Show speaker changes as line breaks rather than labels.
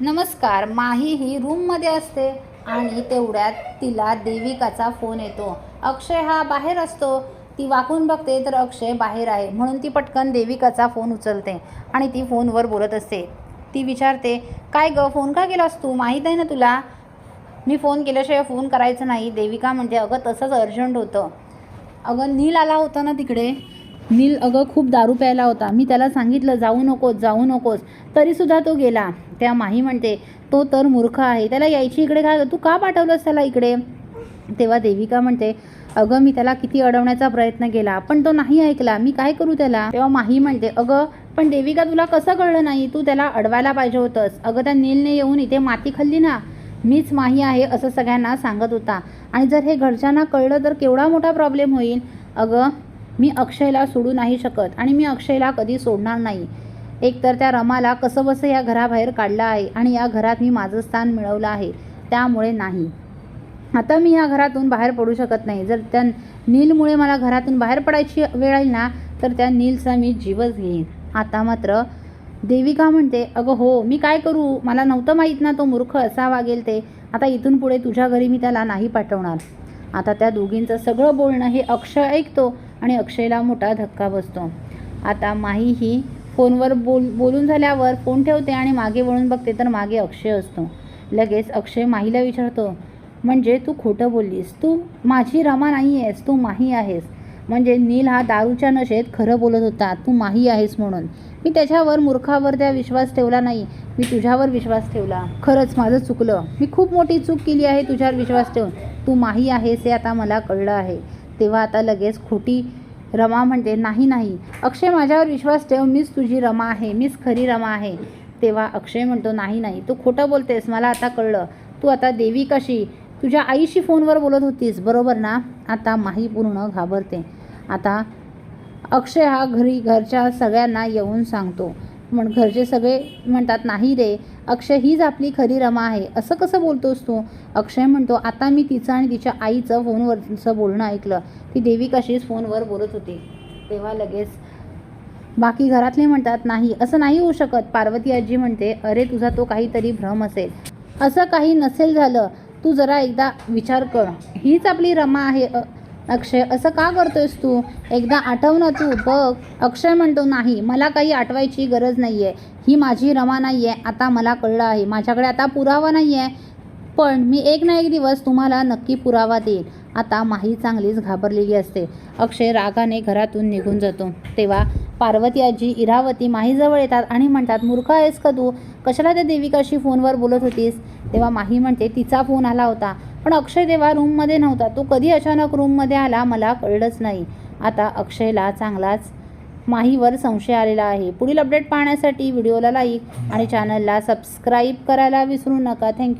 नमस्कार माही ही रूममध्ये असते आणि तेवढ्यात तिला देविकाचा फोन येतो. अक्षय हा बाहेर असतो. ती वाकून बघते तर अक्षय बाहेर आहे. म्हणून ती पटकन देविकाचा फोन उचलते आणि ती फोनवर बोलत असते. ती विचारते काय ग फोन का केलास तू? माहीत आहे ना तुला? मी फोन केल्याशिवाय फोन करायचं नाही. देविका म्हणजे अगं तसंच अर्जंट होतं. अगं नील आला होता ना तिकडे? नील अगं खूप दारू प्यायला होता. मी त्याला सांगितलं जाऊ नकोस जाऊ नकोस. तरीसुद्धा तो गेला. त्या माही म्हणते तो तर मूर्ख आहे. त्याला यायची इकडे काय तू का पाठवलंस त्याला इकडे? तेव्हा देविका म्हणते अगं मी त्याला किती अडवण्याचा प्रयत्न केला पण तो नाही ऐकला. मी काय करू त्याला? तेव्हा माही म्हणते अगं पण देविका तुला कसं कळलं नाही? तू त्याला अडवायला पाहिजे होतंस. अगं त्या नीलने येऊन इथे माती खाल्ली ना? मीच माही आहे असं सगळ्यांना सांगत होता. आणि जर हे घरच्यांना कळलं तर केवढा मोठा प्रॉब्लेम होईल. अगं मी अक्षयला सोडू नाही शकत आणि मी अक्षयला कधी सोडणार नाही. एकतर त्या रमाला कसंबसं या घराबाहेर काढलं आहे आणि या घरात मी माझं स्थान मिळवलं आहे त्यामुळे नाही. आता मी या घरातून बाहेर पडू शकत नाही. जर त्या नीलमुळे मला घरातून बाहेर पडायची वेळ येईल ना तर त्या नीलचा मी जीवच घेईन. आता मात्र देविका म्हणते अगं हो मी काय करू? मला नव्हतं माहीत ना तो मूर्ख असा वागेल ते. आता इथून पुढे तुझ्या घरी मी त्याला नाही पाठवणार. आता त्या दोघींचं सगळं बोलणं हे अक्षय ऐकतो. आणि अक्षयला मोठा धक्का बसतो. आता माही ही फोनवर बोल बोलून झाल्यावर फोन ठेवते आणि मागे वळून बघते तर मागे अक्षय असतो. लगेच अक्षय माहीला विचारतो म्हणजे तू खोटं बोललीस? तू माझी रमा नाही आहेस तू माही आहेस. म्हणजे नील हा दारूच्या नशेत खरं बोलत होता तू माही आहेस म्हणून. मी त्याच्यावर मूर्खावर त्या विश्वास ठेवला नाही. मी तुझ्यावर विश्वास ठेवला. खरंच माझं चुकलं. मी खूप मोठी चूक केली आहे तुझ्यावर विश्वास ठेवून. तू माही आहेस हे आता मला कळलं आहे. तेव्हा आता लगेच खोटी रमा म्हणते नाही नाही. अक्षय माझ्यावर विश्वास ठेव मीच तुझी रमा आहे मीच खरी रमा आहे. तेव्हा अक्षय म्हणतो नाही नाही तू खोटं बोलतेस मला आता कळलं. तू आता देवी कशी? तुझ्या आईशी फोनवर बोलत होतीस बरोबर ना? आता माही पूर्ण घाबरते. आता अक्षय हा घरी घरच्या सगळ्यांना येऊन सांगतो. म्हण घरचे सगळे म्हणतात नाही रे अक्षय हीच आपली खरी रमा आहे. असं कसं बोलतोस तू? अक्षय म्हणतो आता मी तिचं आणि तिच्या आईचं फोनवरचं बोलणं ऐकलं. ती देवी कशीच फोनवर बोलत होती. तेव्हा लगेच बाकी घरातले म्हणतात नाही असं नाही होऊ शकत. पार्वती आजी म्हणते अरे तुझा तो काहीतरी भ्रम असेल. असं काही नसेल झालं. तू जरा एकदा विचार कर. हीच आपली रमा आहे अक्षय असं का करतोयस तू? एकदा आठव ना तू बघ. अक्षय म्हणतो नाही मला काही आठवायची गरज नाही आहे ही माझी रमा नाही आहे आता मला कळलं आहे. माझ्याकडे आता पुरावा नाही आहे पण मी एक ना एक दिवस तुम्हाला नक्की पुरावा देईन. आता माही चांगलीच घाबरलेली असते. अक्षय रागाने घरातून निघून जातो. तेव्हा पार्वती आजी इरावती माहीजवळ येतात आणि म्हणतात मूर्ख आहेस का तू? कशाला त्या देविकाशी फोनवर बोलत होतीस? तेव्हा माही म्हणते तिचा फोन आला होता. पण अक्षय देवा रूममध्ये नव्हता. तो कधी अचानक रूममध्ये आला मला कळलंच नाही. आता अक्षयला चांगलाच माहीवर संशय आलेला आहे. पुढील अपडेट पाहण्यासाठी व्हिडिओला लाईक आणि चॅनलला सबस्क्राईब करायला विसरू नका. थँक्यू